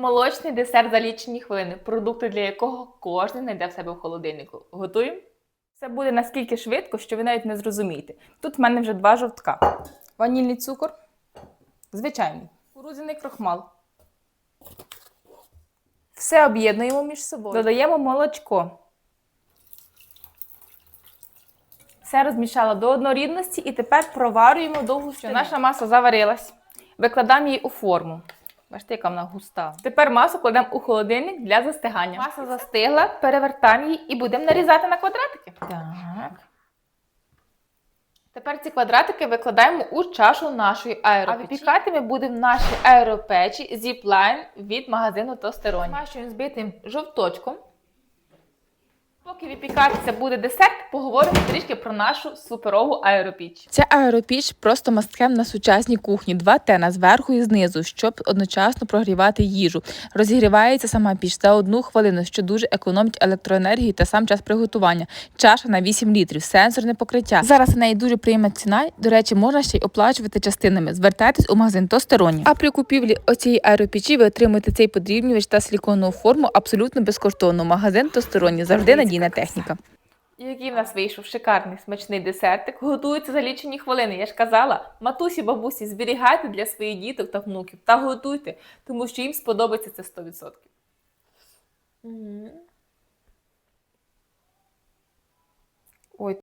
Молочний десерт за лічені хвилини, продукти для якого кожен знайде в себе в холодильнику. Готуємо? Це буде наскільки швидко, що ви навіть не зрозумієте. Тут в мене вже два жовтка. Ванільний цукор, звичайний, кукурудзяний крохмал. Все об'єднуємо між собою. Додаємо молочко. Все розмішала до однорідності і тепер проварюємо до густини. Наша маса заварилась. Викладаємо її у форму. Бачите, яка вона густа. Тепер масу кладемо у холодильник для застигання. Маса застигла, перевертаємо її і будемо нарізати на квадратики. Так. Тепер ці квадратики викладаємо у чашу нашої аеропечі. А випікати ми будемо наші аеропечі зіплайн від магазину Тостероні. Змащуємо збитим жовточком. Поки випікатися буде десерт, поговоримо трішки про нашу суперову аеропіч. Ця аеропіч просто мастхем на сучасній кухні. Два тена зверху і знизу, щоб одночасно прогрівати їжу. Розігрівається сама піч за одну хвилину, що дуже економить електроенергію та сам час приготування. Чаша на 8 літрів, сенсорне покриття. Зараз у неї дуже приємна ціна. До речі, можна ще й оплачувати частинами. Звертайтесь у магазин Тостероні. А при купівлі оцієї аеропічі ви отримуєте цей подрібнювач та силіконову форму абсолютно безкоштовно. Магазин Тостероні завжди надійна техніка. Який в нас вийшов шикарний смачний десертик. Готується за лічені хвилини. Я ж казала, матусі, бабусі, зберігайте для своїх діток та внуків та готуйте, тому що їм сподобається це 100%.